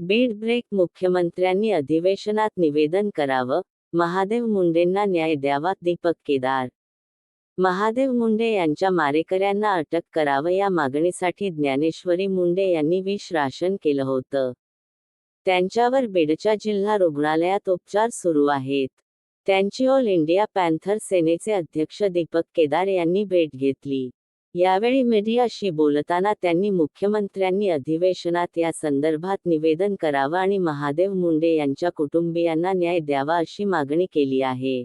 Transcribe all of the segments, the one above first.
Beed break मुख्यमंत्र्यांनी अधिवेशनात निवेदन करावं महादेव मुंडेंना न्याय द्यावा दीपक केदार. महादेव मुंडे यांच्या मारेकऱ्यांना अटक करावं या मागणीसाठी ज्ञानेश्वरी मुंडे यांनी विष राशन केलं होतं. त्यांच्यावर बीडच्या जिल्हा रुग्णालयात उपचार सुरू आहेत. त्यांची ऑल इंडिया पॅन्थर सेनेचे अध्यक्ष दीपक केदार यांनी भेट घेतली. यावेळी मीडियाशी बोलताना त्यांनी मुख्यमंत्र्यांनी अधिवेशनात या संदर्भात निवेदन करावं आणि महादेव मुंडे यांच्या कुटुंबियांना न्याय द्यावा अशी मागणी केली आहे.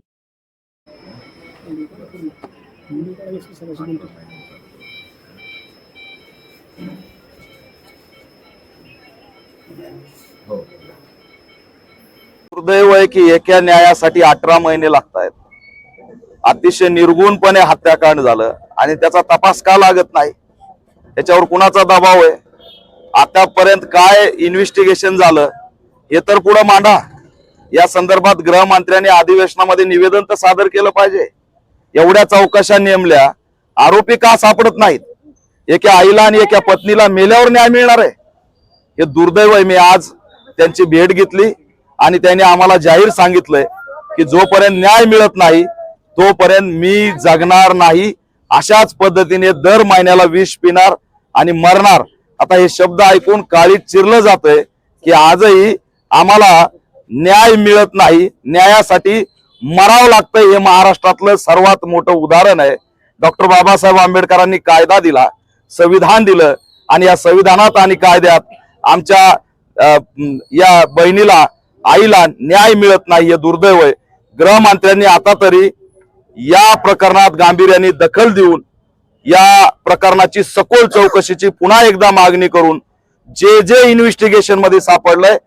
दुर्दैव आहे की एका न्यायासाठी अठरा महिने लागत आहेत अतिशय निर्गुणपणे हत्याकांड झालं आणि त्याचा तपास का लागत नाही? याच्यावर कुणाचा दबाव आहे? आतापर्यंत काय इन्व्हेस्टिगेशन झालं? हे तर पुढे मांडा. या संदर्भात गृहमंत्र्यांनी अधिवेशनामध्ये निवेदन तर सादर केलं पाहिजे. एवढ्या चौकशा नेमल्या आरोपी का सापडत नाहीत? एका आईला आणि एका पत्नीला मेल्यावर न्याय मिळणार आहे? हे दुर्दैव आहे. मी आज त्यांची भेट घेतली आणि त्यांनी आम्हाला जाहीर सांगितलंय की जोपर्यंत न्याय मिळत नाही तोपर्यंत मी जगणार नाही. अशाच पद्धतीने दर महिन्याला विष पिणार आणि मरणार. आता हे शब्द ऐकून काळी चिरलं जातंय की आजही आम्हाला न्याय मिळत नाही. न्यायासाठी मरावं लागतंय हे महाराष्ट्रातलं सर्वात मोठं उदाहरण आहे. डॉक्टर बाबासाहेब आंबेडकरांनी कायदा दिला संविधान दिलं आणि या संविधानात आणि कायद्यात आमच्या या बहिणीला आईला न्याय मिळत नाही हे दुर्दैव आहे. गृहमंत्र्यांनी आता तरी या प्रकरणात गांभीर्याने दखल देऊन या प्रकरणाची सखोल चौकशीची पुन्हा एकदा मागणी करून जे जे इन्व्हेस्टिगेशनमध्ये सापडलंय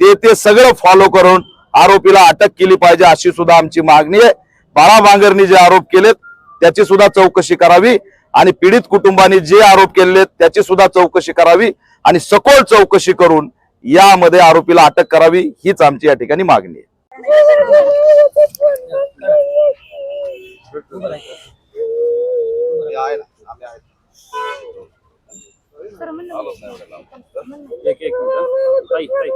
ते ते सगळं फॉलो करून आरोपीला अटक केली पाहिजे अशी सुद्धा आमची मागणी आहे. बाळा बांगरनी जे आरोप केलेत त्याची सुद्धा चौकशी करावी आणि पीडित कुटुंबाने जे आरोप केलेले त्याची सुद्धा चौकशी करावी आणि सखोल चौकशी करून यामध्ये आरोपीला अटक करावी हीच आमची या ठिकाणी मागणी आहे. एक एक मिनिट ताई ताई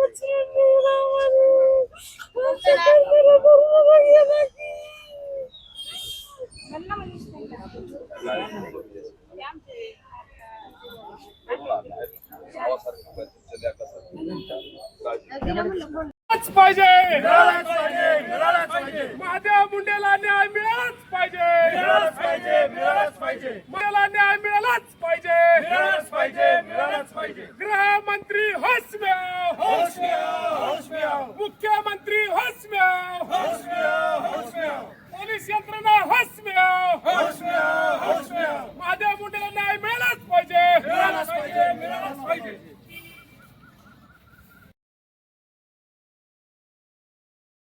मिळालाच पाहिजे मला न्याय मिळालाच पाहिजे. मिळालाच पाहिजे मिळालाच पाहिजे. गृहमंत्री होस म्याव होस मुख्यमंत्री होस म्याव पोलीस यंत्रणा हसम्या म्याव होस माझ्या मुंडेला न्याय मिळालाच पाहिजे. मिळालाच पाहिजे मिळालाच पाहिजे.